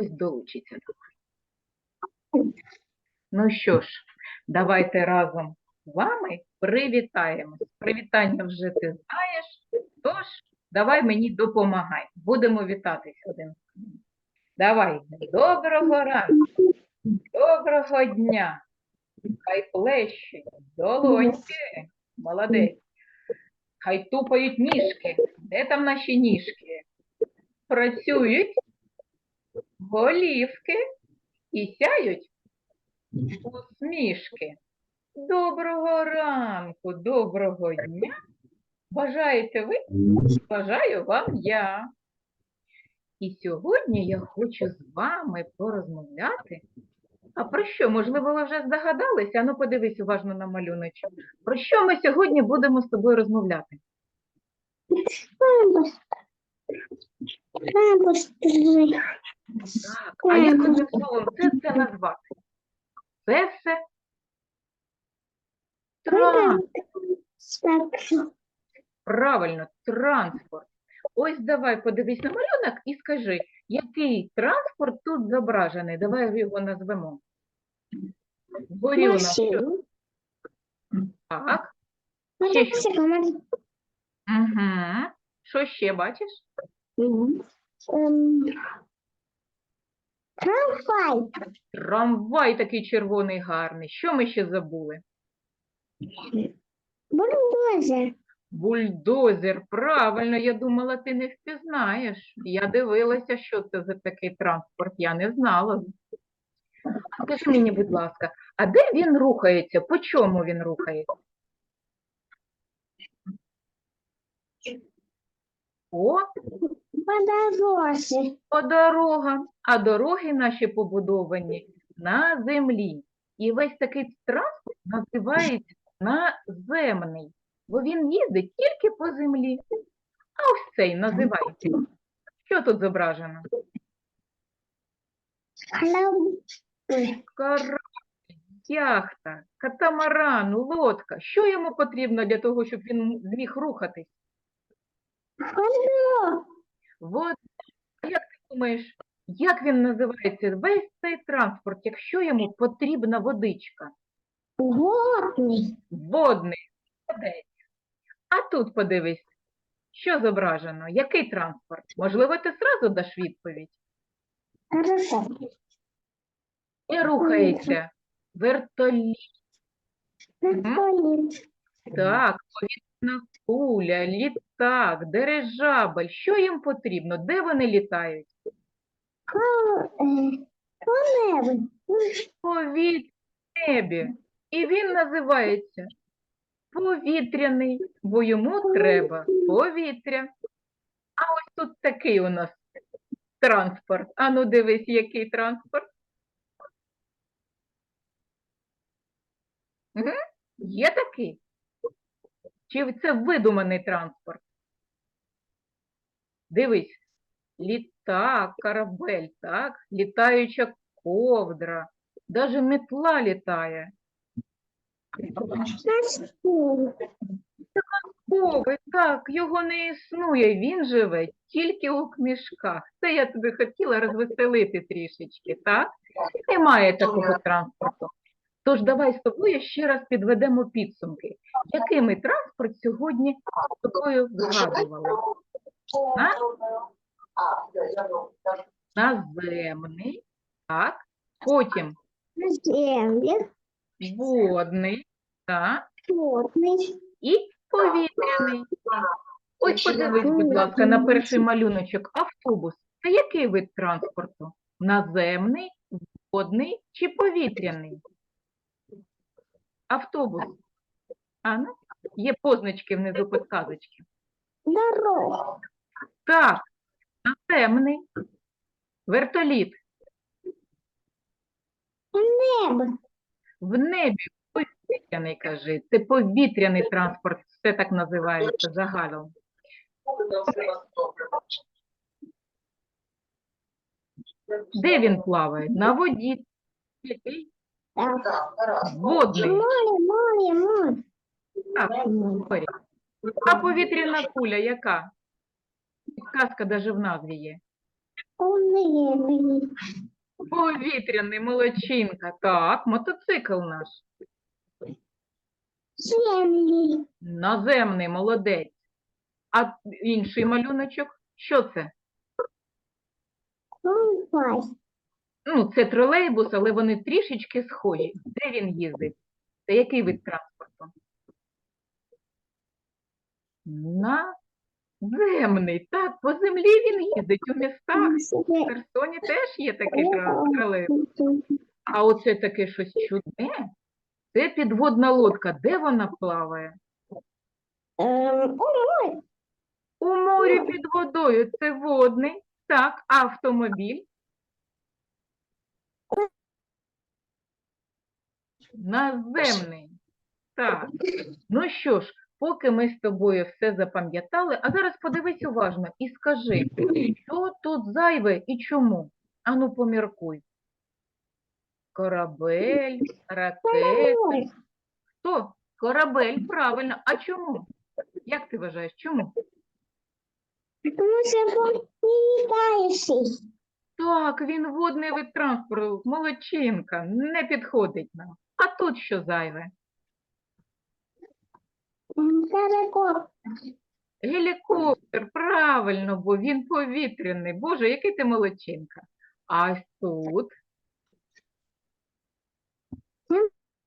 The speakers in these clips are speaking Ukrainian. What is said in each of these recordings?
хтось долучиться до нас. Ну що ж, давайте разом з вами привітаємось. Привітання вже ти знаєш, тож давай мені допомагай. Будемо вітатись один з одним. Давай, доброго ранку, доброго дня. Хай плещуть долоньки. Молодець. Хай тупають ніжки. Де там наші ніжки? Працюють голівки і сяють усмішки. Доброго ранку, доброго дня. Бажаєте ви? Бажаю вам я. І сьогодні я хочу з вами порозмовляти. А про що? Можливо, ви вже здогадалися? Ану, подивись уважно на малюночок. Про що ми сьогодні будемо з тобою розмовляти? Так, а як одним словом це все назвати? Це все транспорт. Правильно, транспорт. Ось давай подивись на малюнок і скажи, який транспорт тут зображений? Давай його назвемо. Вгорі у нас що? Так. Ще що? Угу. Що ще бачиш? Трамвай. Трамвай такий червоний гарний. Що ми ще забули? Бульдозер. Бульдозер. Правильно, я думала, ти не впізнаєш. Я дивилася, що це за такий транспорт. Я не знала. Скажи мені, будь ласка, а де він рухається? По чому він рухається? По, Подорожі. по дорогам. А дороги наші побудовані на землі. І весь такий транспорт називається наземний, бо він їздить тільки по землі. А ось цей називається. Що тут зображено? Корабль, яхта, катамаран, лодка. Що йому потрібно для того, щоб він зміг рухатись? А як ти думаєш, як він називається? Весь цей транспорт, якщо йому потрібна водичка? Водний. Водний. Молодець. А тут подивись, що зображено? Який транспорт? Можливо, ти зразу даш відповідь. Хорошо. І рухається вертоліт. Вертоліт. Так, повітряна куля, літак, дирижабель. Що їм потрібно? Де вони літають? Повітря в небі. І він називається повітряний, бо йому треба повітря. А ось тут такий у нас транспорт. Ану, дивись, який транспорт. Мгм. Є такий? Чи це видуманий транспорт? Дивись, літак, корабель, так? Літаюча ковдра, даже метла літає. Так, його не існує, він живе тільки у книжках. Це я тобі хотіла розвеселити трішечки, так? Немає такого транспорту. Тож давай з тобою ще раз підведемо підсумки. Який ми транспорт сьогодні з тобою згадували? А? Наземний, так, потім На землі. водний, так, Водний. і повітряний. Ось подивись, будь ласка, на перший малюночок. Автобус. Це який вид транспорту? Наземний, водний чи повітряний? Автобус. А, ну, є позначки внизу підказочки. Дорога. Так, наземний. Вертоліт. Небо. В небі повітряний, кажи. Це повітряний транспорт, все так називається загалом. Де він плаває? На воді. Який? Водний. Море, море, море. Так, морі. А повітряна куля яка? Підказка навіть в назві є. Повітряний молодчинка. Так, мотоцикл наш. Землі. Наземний молодець. А інший малюночок? Що це? Трамвай. Ну, це тролейбус, але вони трішечки схожі. Де він їздить? Це який вид транспорту? Наземний. Так, по землі він їздить у містах. В Херсоні теж є такий тролейбус. А оце таке щось чудне. Це підводна лодка. Де вона плаває? Ем, У морі під водою. Це водний. Так, автомобіль. Наземний. Так. Ну що ж, поки ми з тобою все запам'ятали, а зараз подивись уважно і скажи, що тут зайве і чому? Ану, поміркуй. Корабель, ракети. Хто? Корабель, правильно. А чому? Як ти вважаєш, чому? Тому що він. Так, він водний вид транспорту, молодчинка, не підходить нам. А тут що зайве? Далеко. Гелікоптер, правильно, бо він повітряний. Боже, який ти молодчинка. А ось тут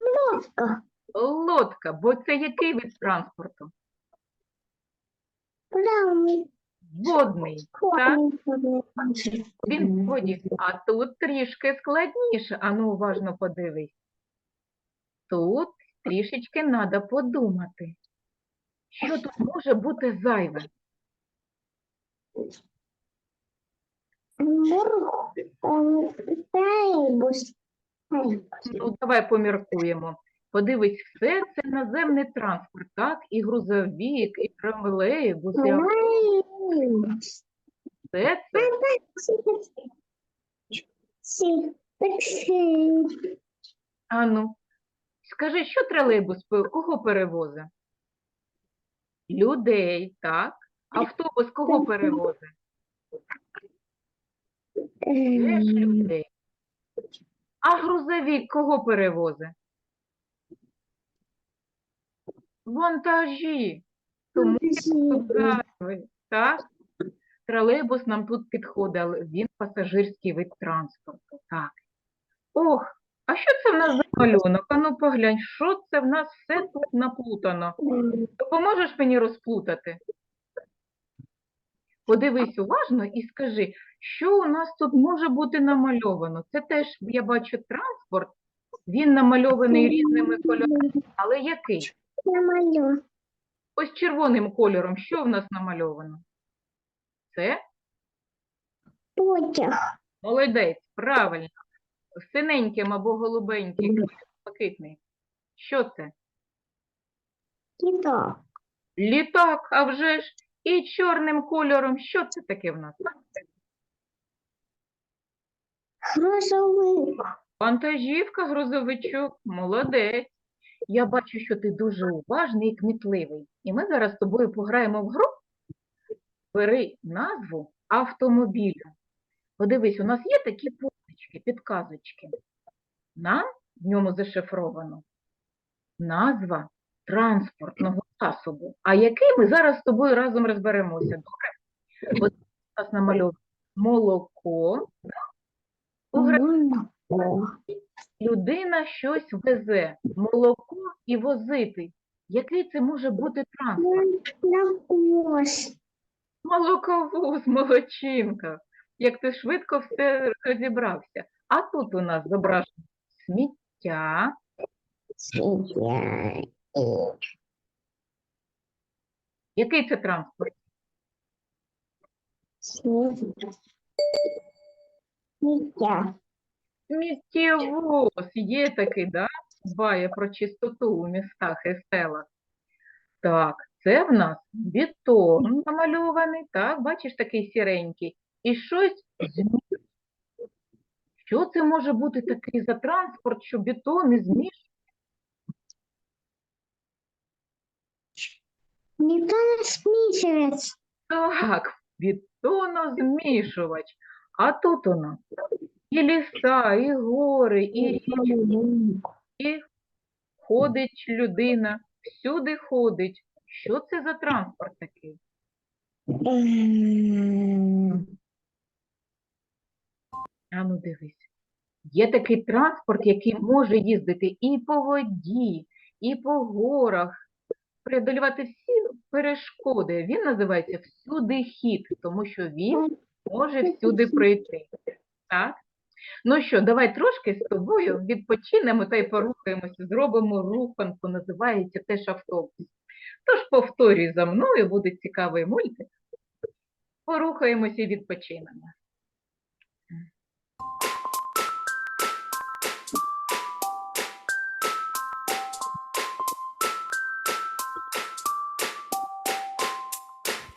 Лодка. лодка, бо це який вид транспорту? Плавний. Водний. Ходний. Він в воді. А тут трішки складніше. Ану, уважно подивись. Тут трішечки треба подумати. Що тут може бути зайве? Ну, давай поміркуємо. Подивись, все це наземний транспорт, так? І грузовик, і і авто. Все це. Ану, скажи, що тролейбус кого перевозить? Людей, так? Автобус кого перевозить? Теж людей. А грузовик кого перевозить? Вантажі. Тому так? Тролейбус нам тут підходить, він пасажирський вид транспорту. Так. Ох, а що це в нас за малюнок? А ну поглянь, що це в нас все тут наплутано? Допоможеш мені розплутати? Подивись уважно і скажи, що у нас тут може бути намальовано? Це теж, я бачу, транспорт. Він намальований різними кольорами, але який? Намалю. Ось червоним кольором, що в нас намальовано? Це Потяг. молодець, правильно. Синеньким або голубеньким, блакитний. Що це? Кіток. Літак, а вже ж. І чорним кольором. Що це таке в нас? Грузовик. Вантажівка, грузовичок, молодець. Я бачу, що ти дуже уважний і кмітливий. І ми зараз з тобою пограємо в гру. Бери назву автомобіля. Подивись, у нас є такі підказочки. Нам в ньому зашифровано назва транспортного засобу. А який ми зараз з тобою разом розберемося. Добре? От у нас намальовано молоко. Людина щось везе, молоко і возити. Який це може бути транспорт? Молоковоз, молодчинка. Як ти швидко все розібрався. А тут у нас зображено сміття, Світя. який це транспорт? Світя. Сміттєвоз. Є такий, да? Дбає про чистоту у містах і селах. Так, це в нас бетон намальований, так, бачиш, такий сіренький. І щось змішує. Що це може бути такий за транспорт, що бетон і змішує? Сміється. Так, бетонозмішувач. А тут у нас і ліса, і гори, і річки, і ходить людина, всюди ходить. Що це за транспорт такий? М, А ну дивись. Є такий транспорт, який може їздити і по воді, і по горах, преодолювати всі перешкоди. Він називається всюди хід, тому що він може всюди пройти. Так? Ну що, давай трошки з тобою відпочинемо та й порухаємося, зробимо руханку, називається теж автобус. Тож повторюй за мною, буде цікавий мультик. Порухаємося і відпочинемо.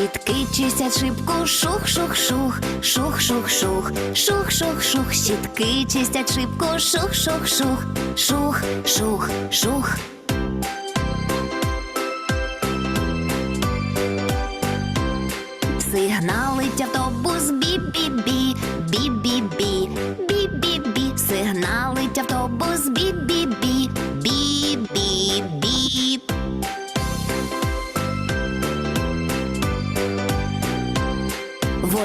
Щітки чистять шибку, шух-шух-шух, шух-шух-шух, шух-шух-шух, щітки чистять шибку, шух-шух-шух, шух-шух-шух. Сигналить автобус бі-бі-бі, бі-бі-бі,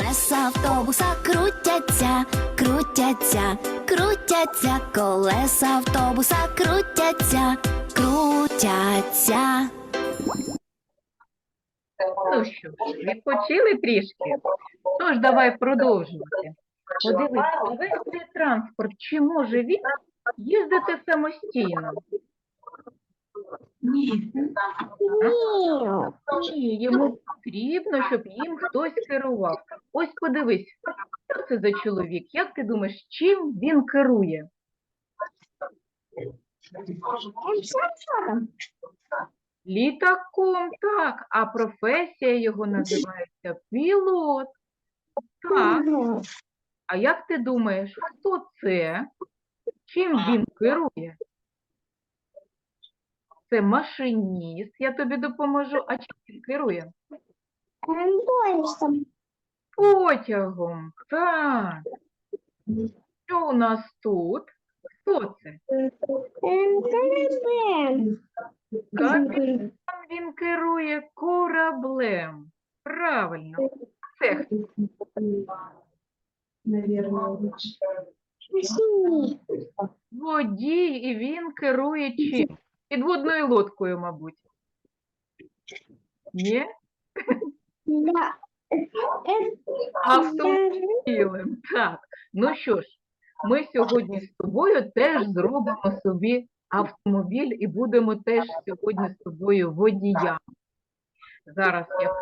Колеса автобуса крутяться, крутяться, крутяться, колеса автобуса крутяться, крутяться. Ну що відпочили трішки? Тож давай продовжувати. Подивись, весь цей транспорт, чи може він їздити самостійно? Ні. Ні, йому потрібно, щоб їм хтось керував. Ось подивись, що це за чоловік? Як ти думаєш, чим він керує? Літаком, так, а професія його називається пілот. Так, а як ти думаєш, хто це? Чим він керує? Це машиніст, я тобі допоможу. А чим він керує? Поїздом. Потягом. Так. Що у нас тут? Хто це? Капітан він керує кораблем. Правильно. Це хто? водій, і він керує чим? Підводною лодкою, мабуть. Ні? Автомобілем. Так. Ну що ж, ми сьогодні з тобою теж зробимо собі автомобіль і будемо теж сьогодні з тобою водіями. Зараз я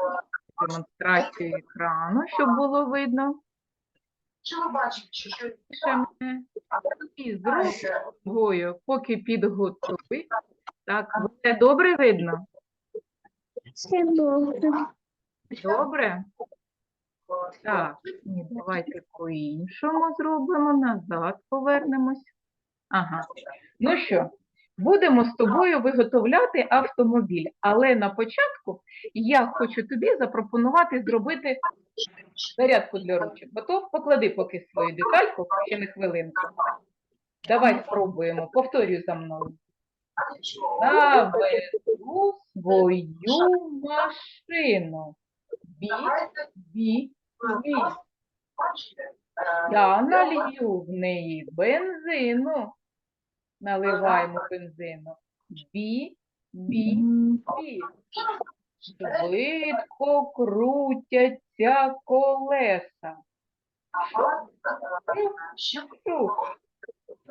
демонстрацію екрану, щоб було видно. Що ви бачите? Що, Пишемо. І зробимо поки підготуй. Так, все добре видно? Все Добре? Добре? Так, ні, давайте по-іншому зробимо, назад повернемось. Ага. Ну що, будемо з тобою виготовляти автомобіль, але на початку я хочу тобі запропонувати зробити зарядку для ручок. Готов? Поклади поки свою детальку, ще не хвилинку. Давай спробуємо, повторюй за мною. Заведу свою машину. Бі, бі, бі. е, Я налью в неї бензину. Наливаємо бензину. Бі, бі, бі. Швидко крутяться колеса. Ще Чух.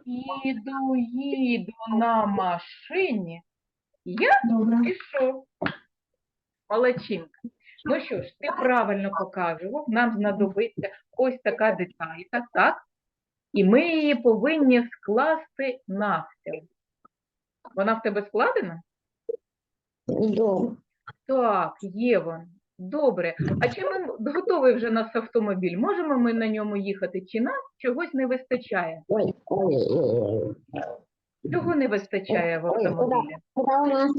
Їду, їду на машині. Я пішов. Молодчинка. Ну що ж, ти правильно показував, нам знадобиться ось така деталька, так? І ми її повинні скласти навстіл. Вона в тебе складена? Так, є вона. Добре. А чи ми готовий вже наш автомобіль? Можемо ми на ньому їхати? Чи нам чогось не вистачає? Ой, ой, ой. Чого не вистачає в куди? автомобілі? Куда у нас?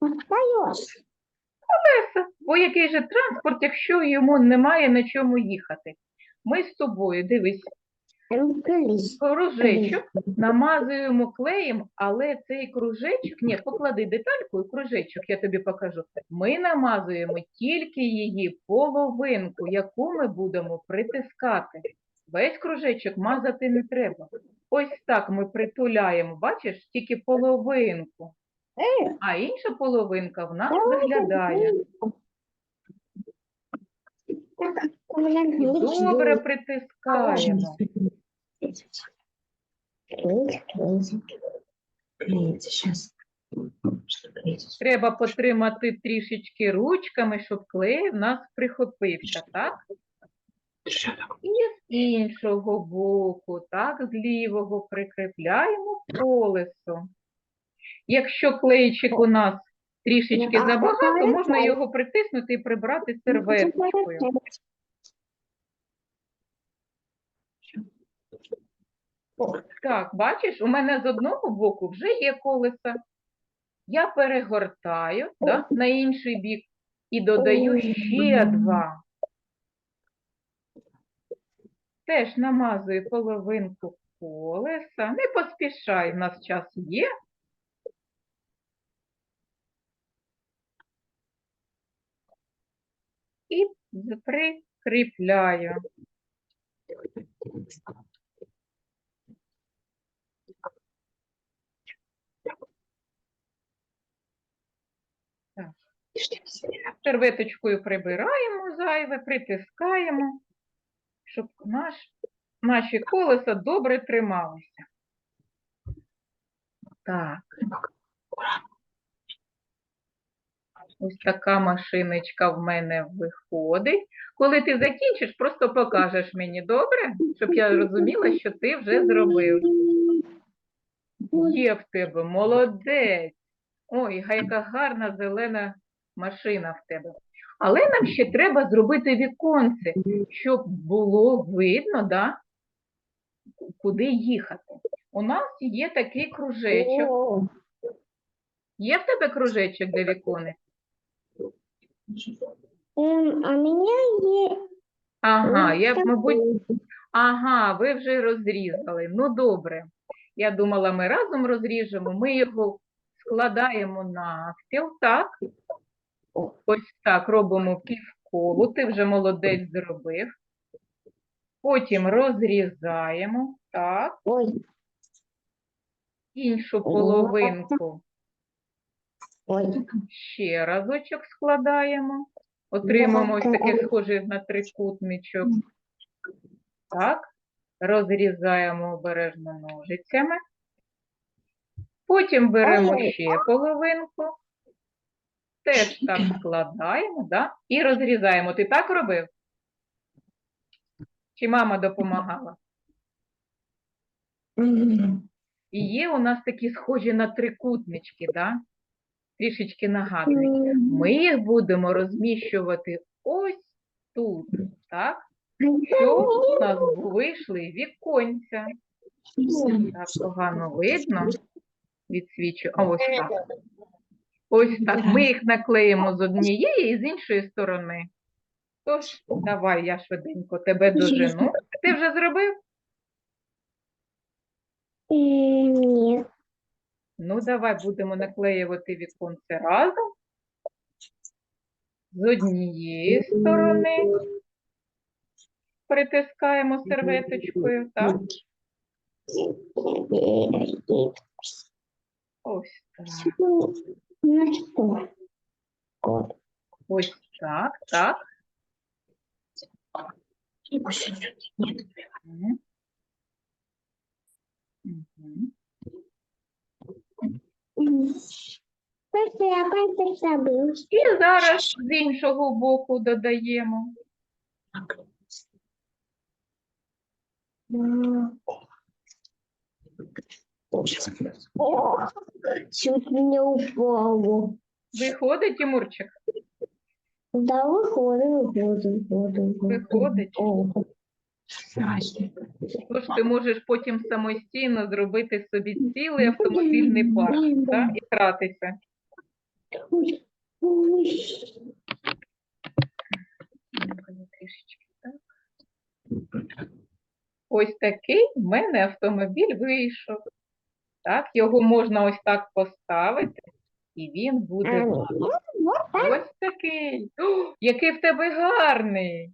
Остаешь. Колеса. Бо який же транспорт, якщо йому немає на чому їхати? Ми з тобою, дивись. Кружечок намазуємо клеєм, але цей кружечок, ні, поклади детальку і кружечок, я тобі покажу. Ми намазуємо тільки її половинку, яку ми будемо притискати. Весь кружечок мазати не треба. Ось так ми притуляємо, бачиш, тільки половинку. А інша половинка в нас виглядає. Добре притискаємо. Сейчас. Треба потримати трішечки ручками, щоб клей в нас прихопився, так? І з іншого боку, так, з лівого прикріпляємо колесо. Якщо клейчик у нас трішечки Ну, забагато, можна його притиснути і прибрати Так, бачиш, у мене з одного боку вже є колеса. Я перегортаю да, на інший бік і додаю ще два. Теж намазую половинку колеса. Не поспішай, в нас час є. І прикріпляю. Серветочкою прибираємо зайве, притискаємо, щоб наш, наші колеса добре трималися. Так. Ось така машиночка в мене виходить. Коли ти закінчиш, просто покажеш мені, добре? Щоб я розуміла, що ти вже зробив. Є в тебе, молодець. Ой, яка гарна зелена машина в тебе. Але нам ще треба зробити віконце, щоб було видно, да, куди їхати. У нас є такий кружечок. Є в тебе кружечок для віконець? эм, А меня есть... Ага, я, б, мабуть, ага, ви вже розрізали. Ну, добре. Я думала, ми разом розріжемо. Ми його складаємо навпіл, так? Ось так робимо півколу. Ти вже молодець зробив. Потім розрізаємо, так, Ой, іншу половинку ой. ще разочок складаємо. Отримаємо ось таке схоже на трикутничок. Так, розрізаємо обережно ножицями. Потім беремо ще половинку. Теж так складаємо, да? І розрізаємо. Ти так робив? Чи мама допомагала? І є у нас такі схожі на трикутнички, да? трішечки нагадують. Ми їх будемо розміщувати ось тут, так? Щоб у нас вийшли віконця. Так погано видно. Відсвічу. А ось так. Ось так. Ми їх наклеїмо з однієї і з іншої сторони. Тож, давай, я швиденько тебе дожену. Ти вже зробив? М, Нет. Ну, давай будемо наклеювати віконце разом. З однієї сторони притискаємо серветочкою, так? Ось так. Ну что? Вот. Ось так, так. М. Просто я опять забыл. І зараз з іншого боку додаємо. так. М. Ох, Чуть не упало. Виходить, Тимурчик? Да, выходит, выходит, выходит. Виходить. О, Здрасте. Тож ти можеш потім самостійно зробити собі цілий автомобільний парк так? і гратися. ой, ой. Ну-ка, я трішечки так. Ось такий в мене автомобіль вийшов. Так, його можна ось так поставити, і він буде ну, так. ось такий. О, який в тебе гарний.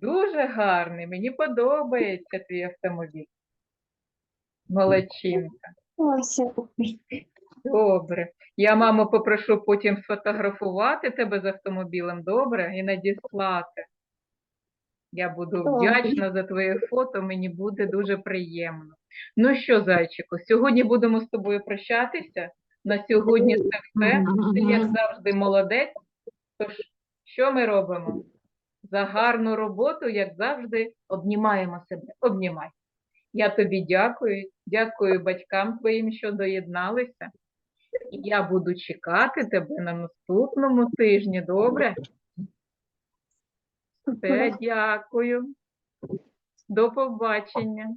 Дуже гарний. Мені подобається твій автомобіль. Молодчинка. Добре. Я маму попрошу потім сфотографувати тебе з автомобілем, добре, і надіслати. Я буду вдячна за твоє фото, мені буде дуже приємно. Ну що, зайчику, сьогодні будемо з тобою прощатися. На сьогодні це все. Ти, як завжди, молодець. Тож, що ми робимо? За гарну роботу, як завжди, обнімаємо себе. Обнімай. Я тобі дякую, дякую батькам твоїм, що доєдналися. І я буду чекати тебе на наступному тижні, добре? Все, дякую. До побачення.